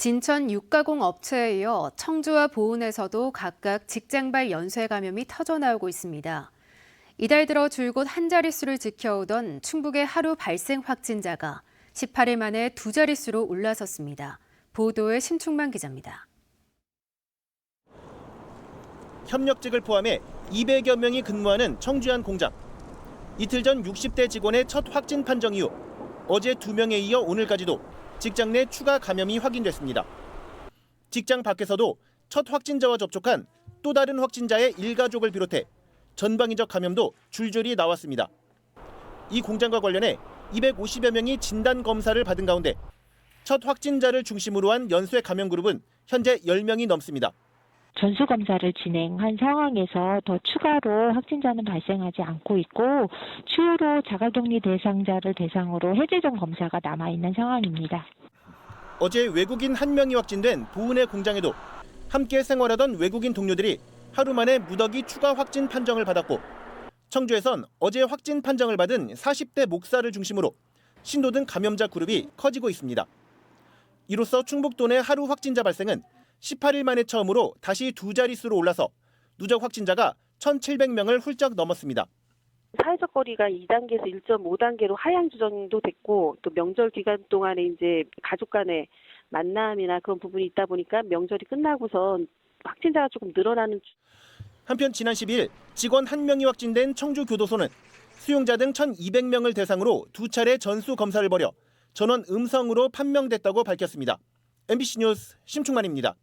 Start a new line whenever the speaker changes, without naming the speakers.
진천 육가공 업체에 이어 청주와 보은에서도 각각 직장발 연쇄 감염이 터져나오고 있습니다. 이달 들어 줄곧 한 자릿수를 지켜오던 충북의 하루 발생 확진자가 18일 만에 두 자릿수로 올라섰습니다. 보도에 심충만 기자입니다.
협력직을 포함해 200여 명이 근무하는 청주 한 공장. 이틀 전 60대 직원의 첫 확진 판정 이후 어제 두 명에 이어 오늘까지도 직장 내 추가 감염이 확인됐습니다. 직장 밖에서도 첫 확진자와 접촉한 또 다른 확진자의 일가족을 비롯해 전방위적 감염도 줄줄이 나왔습니다. 이 공장과 관련해 250여 명이 진단 검사를 받은 가운데 첫 확진자를 중심으로 한 연쇄 감염 그룹은 현재 10명이 넘습니다.
전수 검사를 진행한 상황에서 더 추가로 확진자는 발생하지 않고 있고 추후로 자가격리 대상자를 대상으로 해제전 검사가 남아 있는 상황입니다.
어제 외국인 한 명이 확진된 보은의 공장에도 함께 생활하던 외국인 동료들이 하루 만에 무더기 추가 확진 판정을 받았고 청주에선 어제 확진 판정을 받은 40대 목사를 중심으로 신도 등 감염자 그룹이 커지고 있습니다. 이로써 충북도 내 하루 확진자 발생은 18일 만에 처음으로 다시 두 자릿수로 올라서 누적 확진자가 1,700명을 훌쩍 넘었습니다.
사회적 거리가 2단계에서 1.5단계로 하향 조정도 됐고 또 명절 기간 동안에 이제 가족 간의 만남이나 그런 부분이 있다 보니까 명절이 끝나고선 확진자가 조금 늘어나는
한편 지난 10일 직원 한명이 확진된 청주 교도소는 수용자 등 1,200명을 대상으로 두 차례 전수 검사를 벌여 전원 음성으로 판명됐다고 밝혔습니다. MBC 뉴스 심충만입니다.